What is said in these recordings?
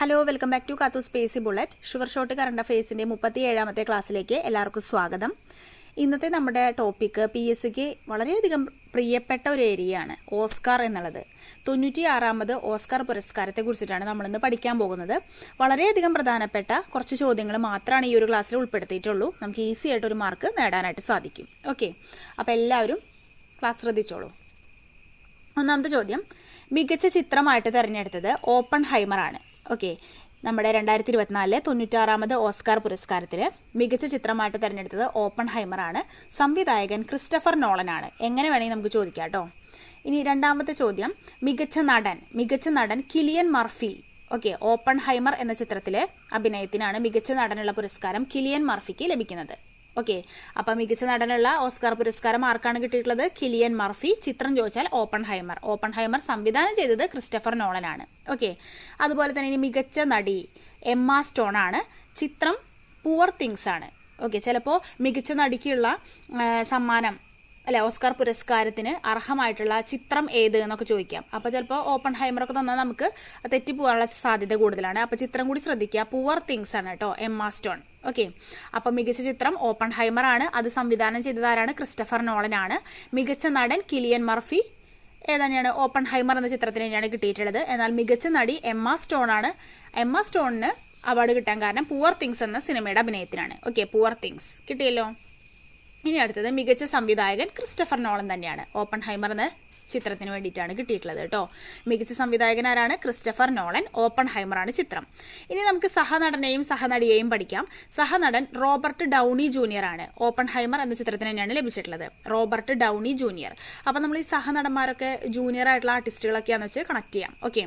Hello welcome back to കാത്തു സ്പേസി bullet sugar shot current അഫയേഴ്സിന്റെ മുപ്പത്തി ഏഴാമത്തെ ക്ലാസ്സിലേക്ക് എല്ലാവർക്കും സ്വാഗതം. ഇന്നത്തെ നമ്മുടെ ടോപ്പിക്ക് പി എസ് സിക്ക് വളരെയധികം പ്രിയപ്പെട്ട ഒരു ഏരിയയാണ് ഓസ്കാർ എന്നുള്ളത്. തൊണ്ണൂറ്റി ആറാമത് ഓസ്കാർ പുരസ്കാരത്തെ കുറിച്ചിട്ടാണ് നമ്മളിന്ന് പഠിക്കാൻ പോകുന്നത്. വളരെയധികം പ്രധാനപ്പെട്ട കുറച്ച് ചോദ്യങ്ങൾ മാത്രമാണ് ഈ ഒരു ക്ലാസ്സിൽ ഉൾപ്പെടുത്തിയിട്ടുള്ളൂ. നമുക്ക് ഈസി ആയിട്ട് ഒരു മാർക്ക് നേടാനായിട്ട് സാധിക്കും. ഓക്കെ അപ്പോൾ എല്ലാവരും ക്ലാസ് ശ്രദ്ധിച്ചോളൂ. ഒന്നാമത്തെ ചോദ്യം മികച്ച ചിത്രമായിട്ട് തിരഞ്ഞെടുത്തത് ഓപ്പൺ ഹൈമർ ആണ് ഓക്കെ നമ്മുടെ രണ്ടായിരത്തി ഇരുപത്തിനാലിലെ തൊണ്ണൂറ്റാറാമത് ഓസ്കാർ പുരസ്കാരത്തിൽ മികച്ച ചിത്രമായിട്ട് തിരഞ്ഞെടുത്തത് ഓപ്പൺ ഹൈമറാണ് സംവിധായകൻ ക്രിസ്റ്റഫർ നോളനാണ്. എങ്ങനെ വേണമെങ്കിൽ നമുക്ക് ചോദിക്കാം കേട്ടോ. ഇനി രണ്ടാമത്തെ ചോദ്യം. മികച്ച നടൻ മികച്ച നടൻ Cillian Murphy. Okay Oppenheimer എന്ന ചിത്രത്തിലെ അഭിനയത്തിനാണ് മികച്ച നടനുള്ള പുരസ്കാരം കിലിയൻ മർഫിക്ക് ലഭിക്കുന്നത്. ഓക്കെ. അപ്പം മികച്ച നടനുള്ള ഓസ്കാർ പുരസ്കാരം ആർക്കാണ് കിട്ടിയിട്ടുള്ളത്? Cillian Murphy. ചിത്രം ചോദിച്ചാൽ ഓപ്പൺ ഹൈമർ ഓപ്പൺ ഹൈമർ സംവിധാനം ചെയ്തത് ക്രിസ്റ്റഫർ നോളനാണ്. ഓക്കെ. അതുപോലെ തന്നെ ഇനി മികച്ച നടി എമ്മ സ്റ്റോൺ ആണ് ചിത്രം പുവർ തിങ്സ് ആണ് ഓക്കെ. ചിലപ്പോൾ മികച്ച നടിക്കുള്ള സമ്മാനം അല്ലെ ഓസ്കാർ പുരസ്കാരത്തിന് അർഹമായിട്ടുള്ള ചിത്രം ഏത് എന്നൊക്കെ ചോദിക്കാം. അപ്പോൾ ചിലപ്പോൾ ഓപ്പൺ ഹൈമറൊക്കെ തന്നാൽ നമുക്ക് തെറ്റിപ്പോകാനുള്ള സാധ്യത കൂടുതലാണ്. അപ്പോൾ ചിത്രം കൂടി ശ്രദ്ധിക്കുക. പുവർ തിങ്സ് ആണ് കേട്ടോ എം സ്റ്റോൺ ഓക്കെ അപ്പോൾ മികച്ച ചിത്രം ഓപ്പൺ ഹൈമർ ആണ് അത് സംവിധാനം ചെയ്തത് ആരാണ്? ക്രിസ്റ്റഫർ നോളൻ ആണ്. മികച്ച നടൻ കിലിയൻ മർഫി ഏതന്നെയാണ് ഓപ്പൺ ഹൈമർ എന്ന ചിത്രത്തിന് തന്നെയാണ് കിട്ടിയിട്ടുള്ളത്. എന്നാൽ മികച്ച നടി എമ്മ സ്റ്റോൺ ആണ്. എമ്മ സ്റ്റോണിന് അവാർഡ് കിട്ടാൻ കാരണം പുവർ തിങ്സ് എന്ന സിനിമയുടെ അഭിനയത്തിനാണ്. ഓക്കെ പുവർ തിങ്സ് കിട്ടിയല്ലോ? ഇനി അടുത്തത് മികച്ച സംവിധായകൻ ക്രിസ്റ്റഫർ നോളൻ തന്നെയാണ്. ഓപ്പൺ ഹൈമർ ചിത്രത്തിന് വേണ്ടിയിട്ടാണ് കിട്ടിയിട്ടുള്ളത് കേട്ടോ. മികച്ച സംവിധായകനാരാണ് ക്രിസ്റ്റഫർ നോളൻ ഓപ്പൺ ഹൈമറാണ് ചിത്രം. ഇനി നമുക്ക് സഹനടനെയും സഹനടിയെയും പഠിക്കാം. സഹനടൻ റോബർട്ട് ഡൗണി ജൂനിയർ ആണ്. ഓപ്പൺ ഹൈമർ എന്ന ചിത്രത്തിന് തന്നെയാണ് ലഭിച്ചിട്ടുള്ളത്. Robert Downey junior. അപ്പോൾ നമ്മൾ ഈ സഹനടന്മാരൊക്കെ ജൂനിയർ ആയിട്ടുള്ള ആർട്ടിസ്റ്റുകളൊക്കെയാണെന്ന് വെച്ച് കണക്ട് ചെയ്യാം. ഓക്കെ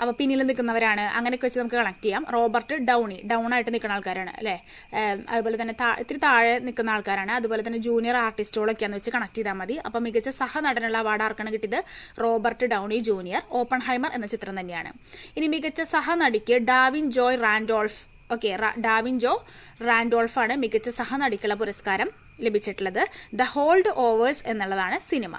അപ്പോൾ പിന്നിൽ നിൽക്കുന്നവരാണ്. അങ്ങനെയൊക്കെ വെച്ച് നമുക്ക് കണക്ട് ചെയ്യാം. റോബർട്ട് ഡൗണി ഡൗൺ ആയിട്ട് നിൽക്കുന്ന ആൾക്കാരാണ് അല്ലേ? അതുപോലെ തന്നെ ഇത്തിരി താഴെ നിൽക്കുന്ന ആൾക്കാരാണ്. അതുപോലെ തന്നെ ജൂനിയർ ആർട്ടിസ്റ്റുകളൊക്കെയാണെന്ന് വെച്ച് കണക്ട് ചെയ്താൽ മതി. അപ്പോൾ മികച്ച സഹനടനുള്ള അവാർഡ് ആർക്കാണ് കിട്ടിയത് Robert Downey junior Oppenheimer എന്ന ചിത്രം തന്നെയാണ്. ഇനി മികച്ച സഹനടിക്ക് Da'Vine Joy Randolph okay Da'Vine Joe Randolph ആണ് മികച്ച സഹനടിക്കുള്ള പുരസ്കാരം ലഭിച്ചിട്ടുള്ളത്. ദ ഹോൾഡ് ഓവേഴ്സ് എന്നുള്ളതാണ് സിനിമ.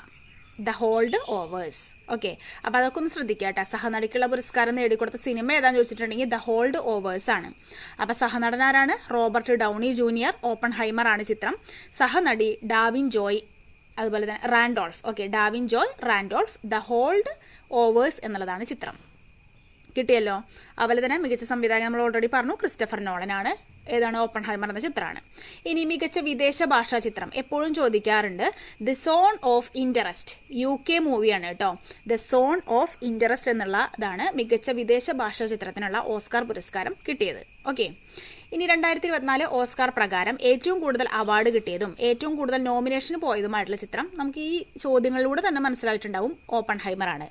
The Holdovers. ഓക്കെ അപ്പോൾ അതൊക്കെ ഒന്ന് ശ്രദ്ധിക്കുക കേട്ടോ സഹനടിക്കുള്ള പുരസ്കാരം നേടിക്കൊടുത്ത സിനിമ ഏതാന്ന് ചോദിച്ചിട്ടുണ്ടെങ്കിൽ ദ ഹോൾഡ് ഓവേഴ്സ് ആണ്. അപ്പോൾ സഹനടനാരാണ്? Robert Downey junior Oppenheimer ആണ് ചിത്രം. സഹനടി ഡാവിൻ ജോയ് അതുപോലെ തന്നെ Randolph okay Da'Vine Joy Randolph the Holdovers എന്നുള്ളതാണ് ചിത്രം. കിട്ടിയല്ലോ? അതുപോലെ തന്നെ മികച്ച സംവിധായകൻ നമ്മൾ ഓൾറെഡി പറഞ്ഞു ക്രിസ്റ്റഫർ നോളനാണ് ഏതാണ്? ഓപ്പൺ ഹൈമർ എന്ന ചിത്രമാണ്. ഇനി മികച്ച വിദേശ ഭാഷാ ചിത്രം എപ്പോഴും ചോദിക്കാറുണ്ട് the Zone of Interest U K മൂവിയാണ് കേട്ടോ ദ സോൺ ഓഫ് ഇന്ററസ്റ്റ് എന്നുള്ള ഇതാണ് മികച്ച വിദേശ ഭാഷാ ചിത്രത്തിനുള്ള ഓസ്കാർ പുരസ്കാരം കിട്ടിയത്. ഓക്കെ ഇനി രണ്ടായിരത്തി ഇരുപത്തിനാല് ഓസ്കാർ പ്രകാരം ഏറ്റവും കൂടുതൽ അവാർഡ് കിട്ടിയതും ഏറ്റവും കൂടുതൽ നോമിനേഷന് പോയതുമായിട്ടുള്ള ചിത്രം നമുക്ക് ഈ ചോദ്യങ്ങളിലൂടെ തന്നെ മനസ്സിലായിട്ടുണ്ടാവും ഓപ്പൺ ഹൈമറാണ്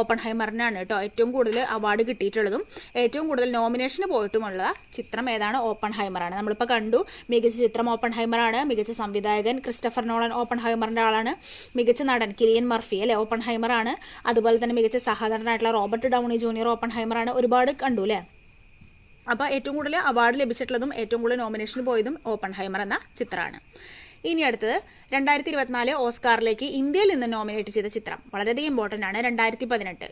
ഓപ്പൺ ഹൈമറിനാണ് കേട്ടോ ഏറ്റവും കൂടുതൽ അവാർഡ് കിട്ടിയിട്ടുള്ളതും ഏറ്റവും കൂടുതൽ നോമിനേഷന് പോയിട്ടുമുള്ള ചിത്രം ഏതാണ്? ഓപ്പൺ ഹൈമറാണ് നമ്മളിപ്പോൾ കണ്ടു മികച്ച ചിത്രം ഓപ്പൺ ഹൈമറാണ് മികച്ച സംവിധായകൻ ക്രിസ്റ്റഫർ നോളൻ ഓപ്പൺ ഹൈമറിന്റെ ആളാണ്. മികച്ച നടൻ കിലിയൻ മർഫി അല്ലെ? ഓപ്പൺ ഹൈമറാണ് അതുപോലെ തന്നെ മികച്ച സഹോദരനായിട്ടുള്ള റോബർട്ട് ഡൗണി ജൂനിയർ ഓപ്പൺ ഹൈമറാണ് ഒരുപാട് കണ്ടു അല്ലേ? അപ്പോൾ ഏറ്റവും കൂടുതൽ അവാർഡ് ലഭിച്ചിട്ടുള്ളതും ഏറ്റവും കൂടുതൽ നോമിനേഷന് പോയതും ഓപ്പൺ ഹൈമർ എന്ന ചിത്രമാണ്. ഇനി അടുത്തത് രണ്ടായിരത്തി ഇരുപത്തിനാല് ഓസ്കാറിലേക്ക് ഇന്ത്യയിൽ നിന്ന് നോമിനേറ്റ് ചെയ്ത ചിത്രം. വളരെയധികം ഇമ്പോർട്ടന്റ് ആണ്. രണ്ടായിരത്തി പതിനെട്ട്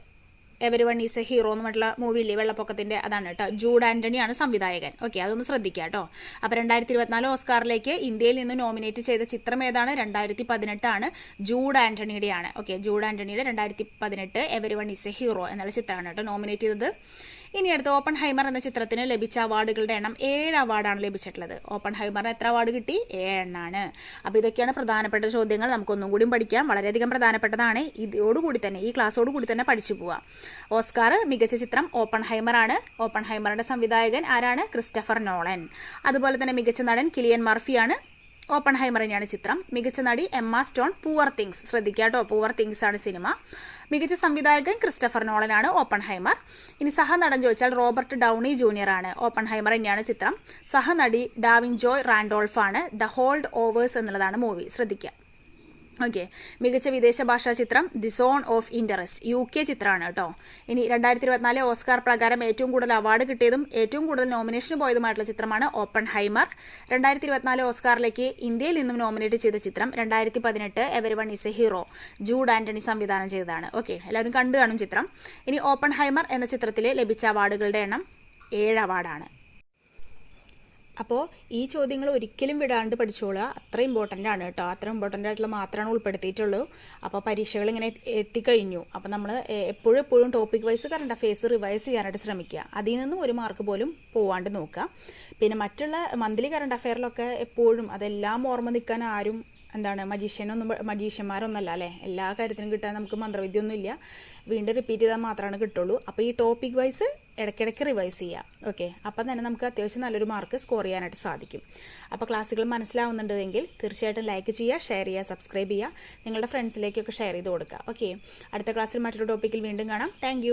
everyone is a hero എന്ന് പറഞ്ഞിട്ടുള്ള മൂവിയില്ലേ വെള്ളപ്പൊക്കത്തിന്റെ അതാണ് കേട്ടോ. ജൂഡ് ആന്റണി ആണ് സംവിധായകൻ. ഓക്കെ അതൊന്ന് ശ്രദ്ധിക്കുക കേട്ടോ. അപ്പോൾ രണ്ടായിരത്തി ഇരുപത്തിനാല് ഓസ്കാറിലേക്ക് ഇന്ത്യയിൽ നിന്ന് നോമിനേറ്റ് ചെയ്ത ചിത്രം ഏതാണ്? രണ്ടായിരത്തി പതിനെട്ടാണ് ജൂഡ് ആന്റണിയുടെയാണ് ഓക്കെ ജൂഡ് ആന്റണിയുടെ രണ്ടായിരത്തി പതിനെട്ട് everyone is a hero എന്നുള്ള ചിത്രമാണ് കേട്ടോ നോമിനേറ്റ് ചെയ്തത്. ഇനി അടുത്ത് ഓപ്പൺ ഹൈമർ എന്ന ചിത്രത്തിന് ലഭിച്ച അവാർഡുകളുടെ എണ്ണം ഏഴ് അവാർഡാണ് ലഭിച്ചിട്ടുള്ളത്. ഓപ്പൺ ഹൈമറിന് എത്ര അവാർഡ് കിട്ടി? ഏഴെണ്ണാണ് അപ്പോൾ ഇതൊക്കെയാണ് പ്രധാനപ്പെട്ട ചോദ്യങ്ങൾ. നമുക്കൊന്നും കൂടിയും പഠിക്കാം. വളരെയധികം പ്രധാനപ്പെട്ടതാണ്. ഇതോടുകൂടി തന്നെ ഈ ക്ലാസ്സോട് കൂടി തന്നെ പഠിച്ചു പോവാം. ഓസ്കാർ മികച്ച ചിത്രം ഓപ്പൺ ഹൈമർ ആണ് ഓപ്പൺ ഹൈമറിന്റെ സംവിധായകൻ ആരാണ്? Christopher Nolan. അതുപോലെ തന്നെ മികച്ച നടൻ കിലിയൻ മർഫിയാണ്. ഓപ്പൺ ഹൈമറിനെയാണ് ചിത്രം. മികച്ച നടി എമ്മ സ്റ്റോൺ പൂവർ തിങ്സ്. ശ്രദ്ധിക്കാട്ടോ കേട്ടോ പൂവർ തിങ്സ് ആണ് സിനിമ. മികച്ച സംവിധായകൻ ക്രിസ്റ്റഫർ നോളനാണ് ഓപ്പൺ ഹൈമർ ഇനി സഹനടൻ ചോദിച്ചാൽ റോബർട്ട് ഡൗണി ജൂനിയർ ആണ്. ഓപ്പൺ ഹൈമർ തന്നെയാണ് ചിത്രം. സഹനടി ഡാവിൻ ജോയ് റാൻഡോൾഫ് ആണ് ദ ഹോൾഡ് ഓവേഴ്സ് എന്നുള്ളതാണ് മൂവി. ശ്രദ്ധിക്കുക. ഓക്കെ മികച്ച വിദേശ ഭാഷാ ചിത്രം the zone of interest U K ചിത്രമാണ് കേട്ടോ. ഇനി രണ്ടായിരത്തി ഇരുപത്തിനാല് ഓസ്കാർ പ്രകാരം ഏറ്റവും കൂടുതൽ അവാർഡ് കിട്ടിയതും ഏറ്റവും കൂടുതൽ നോമിനേഷന് പോയതുമായിട്ടുള്ള ചിത്രമാണ് ഓപ്പൺ ഹൈമർ രണ്ടായിരത്തി ഇരുപത്തിനാല് ഓസ്കാറിലേക്ക് ഇന്ത്യയിൽ നിന്നും നോമിനേറ്റ് ചെയ്ത ചിത്രം രണ്ടായിരത്തി പതിനെട്ട് everyone is a hero Jude Antony സംവിധാനം ചെയ്തതാണ്. ഓക്കെ എല്ലാവരും കണ്ടു കാണും ചിത്രം. ഇനി ഓപ്പൺ ഹൈമർ എന്ന ചിത്രത്തിലെ ലഭിച്ച അവാർഡുകളുടെ എണ്ണം ഏഴ് അവാർഡാണ് അപ്പോൾ ഈ ചോദ്യങ്ങൾ ഒരിക്കലും വിടാണ്ട് പഠിച്ചോളുക. അത്ര ഇമ്പോർട്ടന്റ് ആണ് കേട്ടോ. അത്ര ഇമ്പോർട്ടന്റ് ആയിട്ടുള്ള മാത്രമാണ് ഉൾപ്പെടുത്തിയിട്ടുള്ളൂ. അപ്പോൾ പരീക്ഷകൾ ഇങ്ങനെ എത്തി- എത്തിക്കഴിഞ്ഞു. അപ്പോൾ നമ്മൾ എപ്പോഴും എപ്പോഴും topic wise current affairs revise ചെയ്യാനായിട്ട് ശ്രമിക്കുക. അതിൽ നിന്നും ഒരു മാർക്ക് പോലും പോവാണ്ട് നോക്കുക. പിന്നെ മറ്റുള്ള മന്ത്ലി കറണ്ട് അഫെയറിലൊക്കെ എപ്പോഴും അതെല്ലാം ഓർമ്മ നിൽക്കാൻ ആരും എന്താണ് മജീഷ്യനൊന്നും മജീഷ്യന്മാരൊന്നല്ല അല്ലേ? എല്ലാ കാര്യത്തിനും കിട്ടാൻ നമുക്ക് മന്ത്രവിദ്യ ഒന്നുമില്ല വീണ്ടും റിപ്പീറ്റ് ചെയ്താൽ മാത്രമാണ് കിട്ടുള്ളൂ. അപ്പോൾ ഈ ടോപ്പിക് വൈസ് ഇടയ്ക്കിടയ്ക്ക് റിവൈസ് ചെയ്യാം. ഓക്കെ അപ്പം തന്നെ നമുക്ക് അത്യാവശ്യം നല്ലൊരു മാർക്ക് സ്കോർ ചെയ്യാനായിട്ട് സാധിക്കും. അപ്പോൾ ക്ലാസ്സുകൾ മനസ്സിലാവുന്നുണ്ടെങ്കിൽ തീർച്ചയായിട്ടും ലൈക്ക് ചെയ്യുക ഷെയർ ചെയ്യുക സബ്സ്ക്രൈബ് ചെയ്യുക. നിങ്ങളുടെ ഫ്രണ്ട്സിലേക്കൊക്കെ ഷെയർ ചെയ്ത് കൊടുക്കുക. ഓക്കെ അടുത്ത ക്ലാസ്സിൽ മറ്റൊരു ടോപ്പിക്കിൽ വീണ്ടും കാണാം. താങ്ക്